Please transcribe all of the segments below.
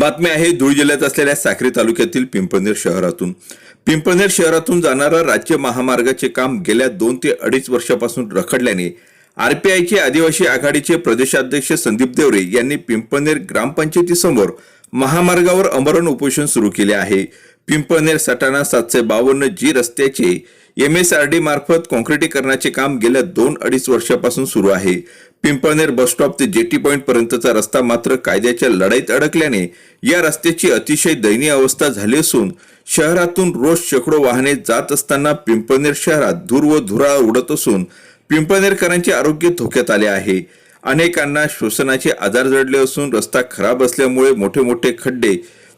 बातमी आहे धुळे जिल्ह्यात असलेल्या साक्री तालुक्यातील पिंपळनेर शहरातून. पिंपळनेर शहरातून जाणारा राज्य महामार्गाचे काम गेल्या दोन ते अडीच वर्षापासून रखडल्याने आरपीआयचे आदिवासी आघाडीचे प्रदेशाध्यक्ष संदीप देवरे यांनी पिंपळनेर ग्रामपंचायतीसमोर महामार्गावर अमरण उपोषण सुरू केले आहे. पिंपळनेर सटाणा सातशे बावन्न जी रस्त्याचे एम एस आर डी मार्फत कॉन्क्रिटीकरणाचे काम गेल्या दोन अडीच वर्षापासून सुरू आहे. पिंपळनेर बस स्टॉप ते जेटी पॉईंट पर्यंतचा रस्ता मात्र कायद्याच्या लढाईत अडकल्याने या रस्त्याची अतिशय दयनीय अवस्था झाली असून शहरातून रोज शेकडो वाहने जात असताना पिंपळनेर शहरात धूर व धुराळ उडत असून पिंपळनेरकरांचे आरोग्य धोक्यात आले आहे. अनेकांना श्वसनाचे आजार जडले असून रस्ता खराब असल्यामुळे मोठे मोठे खड्डे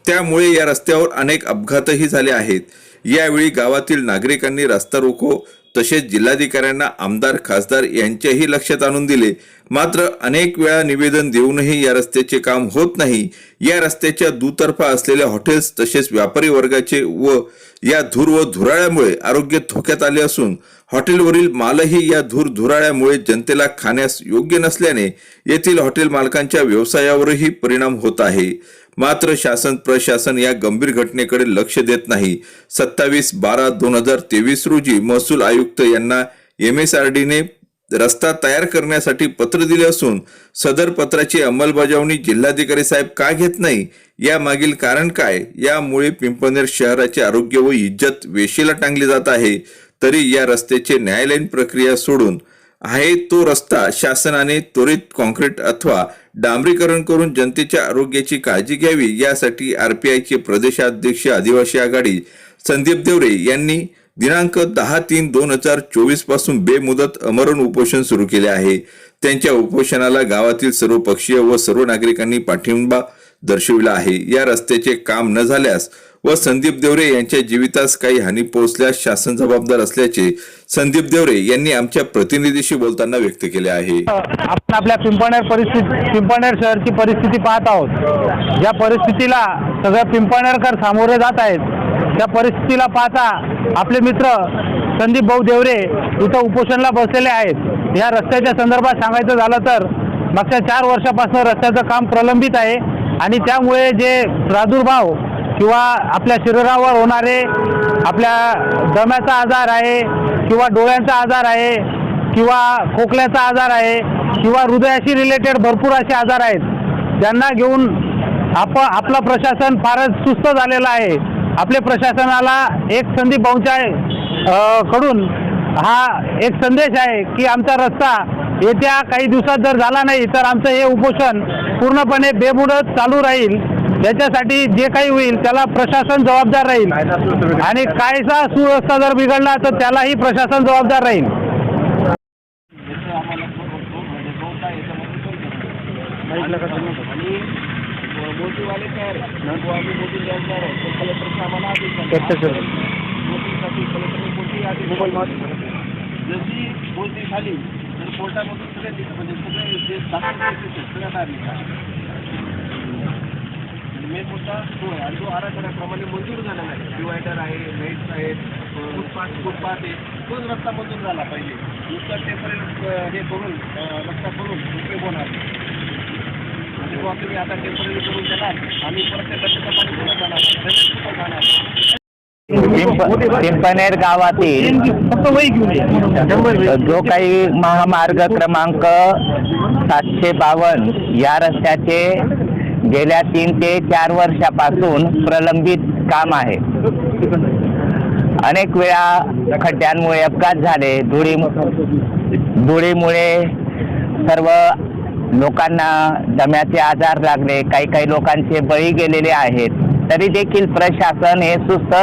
त्यामुळे या रस्त्यावर अनेक अपघातही झाले आहेत. यावेळी गावातील नागरिकांनी रस्ता रोको तसेच जिल्हाधिकाऱ्यांना आमदार खासदार यांच्याही लक्षात आणून दिले. मात्र अनेक वेळा निवेदन देऊनही या रस्त्याचे काम होत नाही. या रस्त्याच्या दुतर्फा असलेल्या हॉटेल्स तसेच व्यापारी वर्गाचे व या धूर व धुराळ्यामुळे आरोग्य धोक्यात आले असून हॉटेलवरील मालही या धूर धुराळ्यामुळे जनतेला खाण्यास योग्य नसल्याने येथील हॉटेल मालकांच्या व्यवसायावरही परिणाम होत आहे. मात्र शासन प्रशासन या गंभीर घटनेकडे लक्ष देत नाही. सत्तावीस बारा दोन हजार तेवीस रोजी महसूल आयुक्त यांना एम एस आर डीने रस्ता तयार करण्यासाठी पत्र दिले असून सदर पत्राची अंमलबजावणी जिल्हाधिकारी साहेब का घेत नाही या मागील कारण काय? यामुळे पिंपनेर शहराचे आरोग्य व इज्जत वेशीला टांगली जात आहे. तरी या रस्त्याचे न्यायालयीन प्रक्रिया सोडून आहे तो रस्ता शासनाने त्वरित कॉन्क्रीट अथवा डांबरीकरण करून जनतेच्या आरोग्याची काळजी घ्यावी यासाठी आरपीआयचे प्रदेशाध्यक्ष आदिवासी आघाडी संदीप देवरे यांनी दिनांक दहा तीन दोन हजार चोवीसपासून बेमुदत अमरण उपोषण सुरू केले आहे. त्यांच्या उपोषणाला गावातील सर्व पक्षीय व सर्व नागरिकांनी पाठिंबा दर्शविला आहे. या रस्त्याचे काम न झाल्यास व संदीप देवरे यांच्या जीवितास काही हानी पोहोचल्यास शासन जबाबदार असल्याचे संदीप देवरे यांनी आमच्या प्रतिनिधीशी बोलताना व्यक्त केले आहे. आपण आपल्या पिंपळनेर परिस्थिती पिंपळनेर शहरची परिस्थिती पाहत आहोत. या परिस्थितीला सगळ्या पिंपळनेरकर सामोरे जात आहेत त्या परिस्थितीला पाहता आपले मित्र संदीप भाऊ देवरे इथं उपोषणला बसलेले आहेत. या रस्त्याच्या संदर्भात सांगायचं झालं तर मागच्या चार वर्षापासून रस्त्याचं काम प्रलंबित आहे. आणि त्यामुळे जे प्रादुर्भाव किंवा आपल्या शरीरावर होणारे आपल्या दम्याचा आजार आहे किंवा डोळ्यांचा आजार आहे किंवा खोकल्याचा आजार आहे किंवा हृदयाशी रिलेटेड भरपूर असे आजार आहेत त्यांना घेऊन आप आपलं प्रशासन फारच सुस्त झालेलं आहे. आपल्या प्रशासनाला एक संदीप भाऊंच्या कडून हा एक संदेश आहे की आमचा रस्ता येत्या काही दिवसात जर झाला नाही तर आमचं हे उपोषण पूर्णपणे बेमुदत चालू राहील. याच्यासाठी जे काही होईल त्याला प्रशासन जबाबदार राहील. आणि कायदा सुव्यवस्था जर बिघडला तर त्यालाही प्रशासन जबाबदार राहील. आहे जबाबदार आहे जशी मोदी झाली कोर्टामधून सगळे म्हणजे सगळे जे सगळ्या बाहेर मेन मुद्दा तो आहे. आणि तो आराखड्याप्रमाणे मंजूर झाला आहे. डिवायडर आहे लाईट्स आहेत फुटपाथ फुटपाथ आहे. तोच रस्ता मंजूर झाला पाहिजे. नुसता टेंपररी हे करून रस्ता करून उपयोग होणार म्हणजे तुम्ही आता टेंपररी करून देणार. आम्ही परत ते रस्त्याचं पाणी जाणार? जाणार? पिंपनेर गावातील जो काही महामार्ग क्रमांक सातशे बावन्न या रस्त्याचे गेल्या तीन ते चार वर्षापासून प्रलंबित काम आहे. अनेक वेळा खड्ड्यांमुळे अपघात झाले. धुळी धुळीमुळे सर्व लोकांना दम्याचे आजार लागले. काही काही लोकांचे बळी गेलेले आहेत. तरी देखील प्रशासन हे सुस्त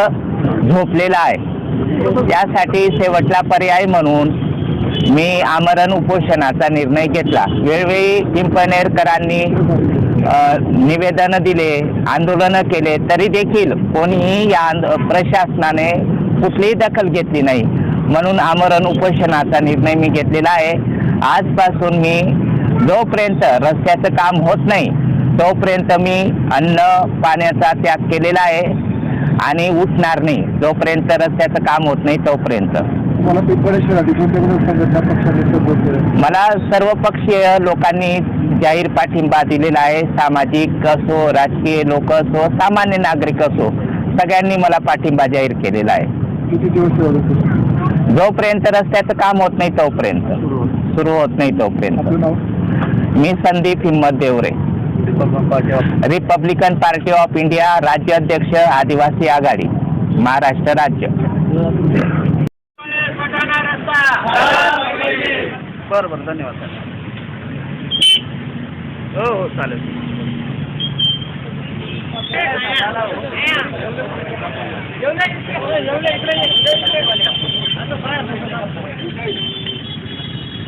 झोपलेला आहे. त्यासाठी शेवटला पर्याय म्हणून मी आमरण उपोषणाचा निर्णय घेतला. वेळवेळी पिंपनेरकरांनी निवेदनं दिले आंदोलनं केले तरी देखील कोणीही या प्रशासनाने कुठलीही दखल घेतली नाही. म्हणून आमरण उपोषणाचा निर्णय मी घेतलेला आहे. आजपासून मी जोपर्यंत रस्त्याचं काम होत नाही तोपर्यंत मी अन्न पाण्याचा त्याग केलेला आहे. आणि उठणार नाही. जोपर्यंत रस्त्याचं काम होत नाही तोपर्यंत. मला सर्व पक्षीय लोकांनी जाहीर पाठिंबा दिलेला आहे. सामाजिक असो राजकीय लोक असो सामान्य नागरिक असो सगळ्यांनी मला पाठिंबा जाहीर केलेला आहे. किती दिवस ठेवलं जोपर्यंत रस्त्याचं काम होत नाही तोपर्यंत. सुरू होत नाही तोपर्यंत. मी Sandeep Himmat Deore. Republican Party of India राज्य अध्यक्ष आदिवासी आघाडी महाराष्ट्र राज्य बरं बरं धन्यवाद हो हो चालेल.